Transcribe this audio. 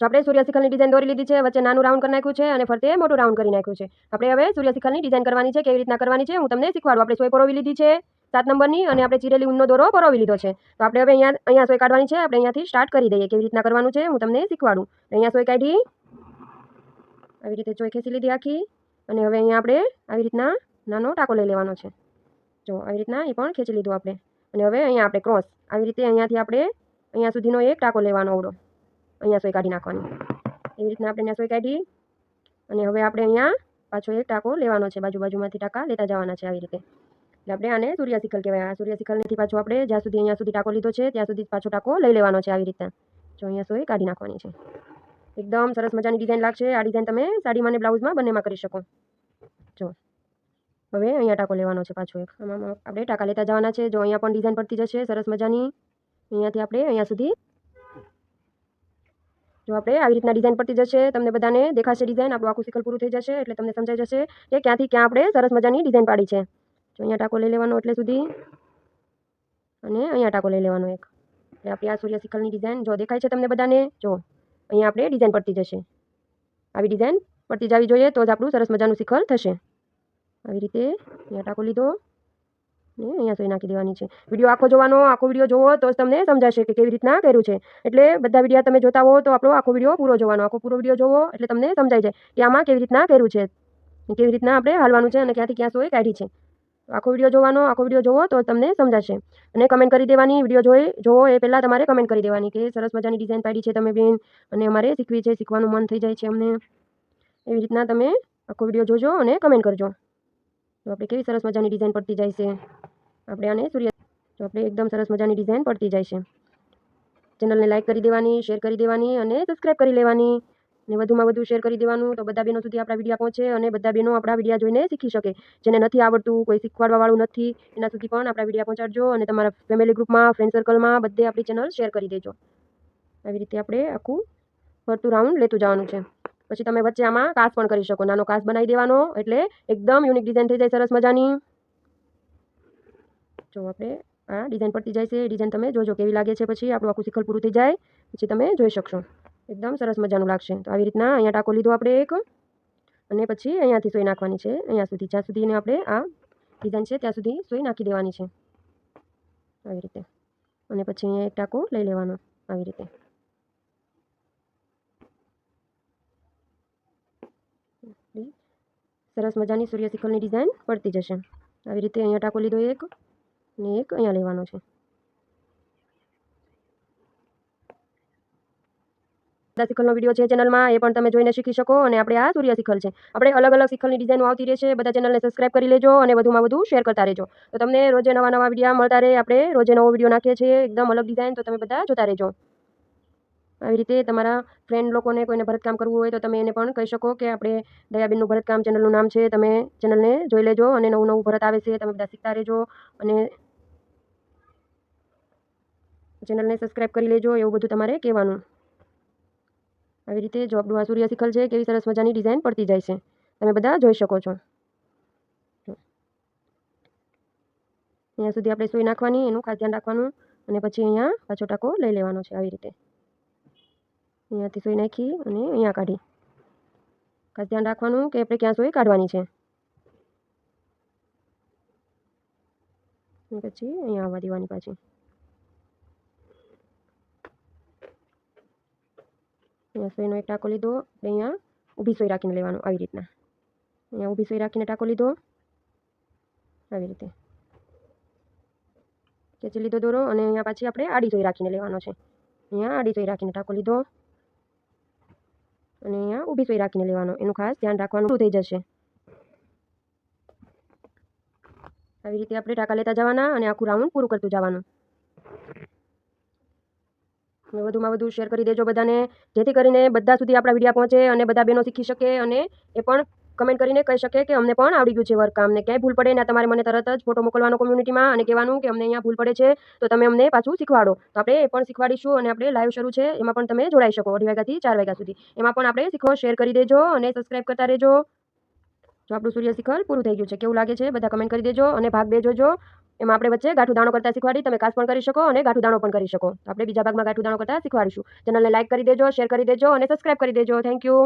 જો આપણે સૂર્યશિખરની ડિઝાઇન દોરી લીધી છે, વચ્ચે નાનું રાઉન્ડ કરી નાખ્યું છે અને ફરતે મોટું રાઉન્ડ કરી નાખ્યું છે. આપણે હવે સૂર્યશિખરની ડિઝાઇન કરવાની છે, કેવી રીતના કરવાની છે, હું તમને શીખવાડું. આપણે સોય પરોવી લીધી છે સાત નંબરની અને આપણે ચીરેલી ઊનનો દોરો પરોવી લીધો છે. તો આપણે હવે અહીંયા અહીંયા સોય કાઢવાની છે, આપણે અહીંયાથી સ્ટાર્ટ કરી દઈએ, કેવી રીતના કરવાનું છે હું તમને શીખવાડું. અહીંયા સોય કાઢી, આવી રીતે ચોય ખેંચી લીધી આખી. અને હવે અહીંયા આપણે આવી રીતના નાનો ટાંકો લઈ લેવાનો છે. જો, આવી રીતના એ પણ ખેંચી લીધું આપણે. અને હવે અહીંયા આપણે ક્રોસ આવી રીતે અહીંયાથી આપણે અહીંયા સુધીનો એક ટાંકો લેવાનો આવડો. અહીંયા સોય કાઢી નાખવાની. એવી રીતના આપણે અહીંયા સોય કાઢી અને હવે આપણે અહીંયા પાછો એક ટાંકો લેવાનો છે, બાજુ બાજુમાંથી ટાંકા લેતા જવાના છે આવી રીતે. એટલે આપણે આને સૂર્યશિખલ કહેવાય. આ સૂર્યશિખલથી પાછો આપણે જ્યાં સુધી અહીંયા સુધી ટાંકો લીધો છે, ત્યાં સુધી પાછો ટાંકો લઈ લેવાનો છે આવી રીતના. જો અહીંયા સોય કાઢી નાખવાની છે. એકદમ સરસ મજાની ડિઝાઇન લાગશે. આ ડિઝાઇન તમે સાડીમાં અને બ્લાઉઝમાં બંનેમાં કરી શકો. જો. હવે અહીંયા ટાંકો લેવાનો છે પાછો એક. આમાં આપણે ટાંકા લેતા જવાના છે. જો અહીંયા પણ ડિઝાઇન પડતી જશે, સરસ મજાની. અહીંયાથી આપણે અહીંયા સુધી જો આપણે આવી રીતના ડિઝાઇન પડતી જશે, તમને બધાને દેખાશે ડિઝાઇન આપણું આખું સિકલ પૂરું થઈ જશે, એટલે તમને સમજાઈ જશે કે ક્યાંથી ક્યાં આપણે સરસ મજાની ડિઝાઇન પાડી છે. જો અહીંયા ટાંકો લઈ લેવાનો એટલે સુધી. અને અહીંયા ટાંકો લઈ લેવાનો એક. એટલે આપણી આ સૂર્ય શિખલની ડિઝાઇન જો દેખાય છે તમને બધાને, જો અહીંયા આપણે ડિઝાઇન પડતી જશે. આવી ડિઝાઇન પડતી જવી જોઈએ તો જ આપણું સરસ મજાનું સિકલ થશે. આવી રીતે અહીંયા ટાંકો લીધો. ને અહીંયા સોય નાખી દેવાની છે. વીડિયો આખો જોવાનો, આખો વીડિયો જોવો તો તમને સમજાશે કે કેવી રીતના કર્યું છે. એટલે બધા વીડિયો તમે જોતા હો તો આપણો આખો વીડિયો પૂરો જોવાનો, આખો પૂરો વીડિયો જોવો એટલે તમને સમજાઈ જાય કે આમાં કેવી રીતના કર્યું છે કેવી રીતના આપણે હાલવાનું છે અને ક્યાંથી ક્યાં સોય કાઢી છે. આખો વીડિયો જોવાનો, આખો વીડિયો જોવો તો તમને સમજાશે. અને કમેન્ટ કરી દેવાની, વીડિયો જોઈ, જોવો એ પહેલાં તમારે કમેન્ટ કરી દેવાની કે સરસ મજાની ડિઝાઇન પાડી છે તમે બેન અને અમારે શીખવી છે, શીખવાનું મન થઈ જાય છે અમને. એવી રીતના તમે આખો વીડિયો જોજો અને કમેન્ટ કરજો. તો આપણે કેવી સરસ મજાની ડિઝાઇન પડતી જાય છે. આપણે આને સૂર્ય તો આપણે એકદમ સરસ મજાની ડિઝાઇન પડતી જાય છે. ચેનલને લાઇક કરી દેવાની શેર કરી દેવાની અને સબસ્ક્રાઈબ કરી લેવાની. ને વધુમાં વધુ શેર કરી દેવાનું તો બધા બહેનો સુધી આપણા વિડીયા પહોંચે અને બધા બહેનો આપણા વિડીયા જોઈને શીખી શકે. જેને નથી આવડતું, કોઈ શીખવાડવાવાળું નથી, એના સુધી પણ આપણા વિડીયા પહોંચાડજો અને તમારા ફેમિલી ગ્રુપમાં ફ્રેન્ડ સર્કલમાં બધે આપણી ચેનલ શેર કરી દેજો. આવી રીતે આપણે આખું ફરતું રાઉન્ડ લેતું જવાનું છે. પછી તમે વચ્ચે આમાં કાસ પણ કરી શકો. નાનો કાસ બનાવી દેવાનો, એટલે એકદમ યુનિક ડિઝાઇન થઈ જાય, સરસ મજાની. જો આપણે આ ડિઝાઇન પડતી જાય છે ડિઝાઇન તમે જોજો કેવી લાગે છે પછી. આપણું આખું શિખલ પૂરું થઈ જાય, પછી તમે જોઈ શકશો. એકદમ સરસ મજાનું લાગશે. તો આવી રીતના અહીંયા ટાંકો લીધો આપણે એક. અને પછી અહીંયાથી સોઈ નાખવાની છે. અહીંયા સુધી, જ્યાં સુધીને આપણે આ ડિઝાઇન છે, ત્યાં સુધી સોઈ નાખી દેવાની છે. આવી રીતે. અને પછી અહીંયા એક ટાંકો લઈ લેવાનો, આવી રીતે. સરસ મજાની સૂર્ય શિખલની ડિઝાઇન પડતી જશે. આવી રીતે અહીંયા ટાંકો લીધો એક ને એક અહીંયા લેવાનો છે. બધા શિખલનો વીડિયો છે ચેનલમાં એ પણ તમે જોઈને શીખી શકો અને આપણે આ સૂર્ય શિખલ છે. આપણે અલગ અલગ શિખલની ડિઝાઇનો આવતી રહેશે, બધા ચેનલને સબસ્ક્રાઇબ કરી લેજો અને વધુમાં વધુ શેર કરતા રહેજો. તો તમને રોજે નવા નવા વીડિયો મળતા રહે, આપણે રોજે નવો વીડિયો નાખીએ છીએ, એકદમ અલગ ડિઝાઇન તો તમે બધા જોતા રહેજો. આવી રીતે તમારા ફ્રેન્ડ લોકોને કોઈને ભરતકામ કરવું હોય તો તમે એને પણ કહી શકો કે આપણે દયાબેનનું ભરતકામ ચેનલનું નામ છે, તમે ચેનલને જોઈ લેજો અને નવું નવું ભરત આવે છે, તમે બધા શીખતા રહેજો અને ચેનલને સબસ્ક્રાઈબ કરી લેજો, એવું બધું તમારે કહેવાનું. આવી રીતે જોબ આપણું આ સૂર્ય શિખલ છે, કેવી સરસ મજાની ડિઝાઇન પડતી જાય છે. તમે બધા જોઈ શકો છો. અહીંયા સુધી આપણે સોઈ નાખવાની, એનું ખાસ ધ્યાન રાખવાનું અને પછી અહીંયા પાછો ટાંકો લઈ લેવાનો છે, આવી રીતે. અહીંયાથી સોય નાખી અને અહીંયા કાઢી. ખાસ ધ્યાન રાખવાનું કે આપણે ક્યાં સોય કાઢવાની છે. પછી અહીંયા આવવા દેવાની પાછી. અહીંયા સોયનો એક ટાંકો લીધો અહીંયા ઊભી સોય રાખીને લેવાનો આવી રીતના. અહીંયા ઊભી સોય રાખીને ટાંકો લીધો. આવી રીતે. ખેંચી લીધો દોરો અને અહીંયા પાછી આપણે આડી સોય રાખીને લેવાનો છે. અહીંયા આડી સોય રાખીને ટાંકો લીધો. અને અહીંયા ઊભી સોય રાખીને લેવાનો. એનું ખાસ ધ્યાન રાખવાનું થઈ જશે. આવી રીતે આપણે ટાંકા લેતા જવાના અને આખું રાઉન્ડ પૂરું કરતું જવાનું. વધુમાં વધુ શેર કરી દેજો બધાને, જેથી કરીને બધા સુધી આપણા વિડીયા પહોંચે અને બધા બહેનો શીખી શકે અને એ પણ કમેન્ટ કરીને કહી શકે કે અમને પણ આવડી ગયું છે વર્ક કામને ક્યાંય ભૂલ પડે ને તમારે મને તરત જ ફોટો મોકલવાનો કોમ્યુનિટીમાં અને કહેવાનું કે અમને અહીંયા ભૂલ પડે છે, તો તમે અમને પાછું શીખવાડો. તો આપણે એ પણ શીખવાડીશું અને આપણે લાઈવ શરૂ છે, એમાં પણ તમે જોડાઈ શકો અઢી વાગ્યાથી ચાર વાગ્યા સુધી. એમાં પણ આપણે શીખો શેર કરી દેજો અને સબસ્ક્રાઈબ કરતા રહેજો. જો આપણું સૂર્ય શિખર પૂરું થઈ ગયું છે, કેવું લાગે છે બધા કમેન્ટ કરી દેજો અને ભાગ બે જોજો. એમાં આપણે વચ્ચે ગાંઠું દાણો કરતા શીખવાડી, તમે કાસ પણ કરી શકો અને ગાંઠું દાણો પણ કરી શકો. આપણે બીજા ભાગમાં ગાંઠું દાણો કરતાં શીખવાડીશું. ચેનલને લાઇક કરી દેજો શેર કરી દેજો અને સબસ્ક્રાઇબ કરી દેજો. Thank you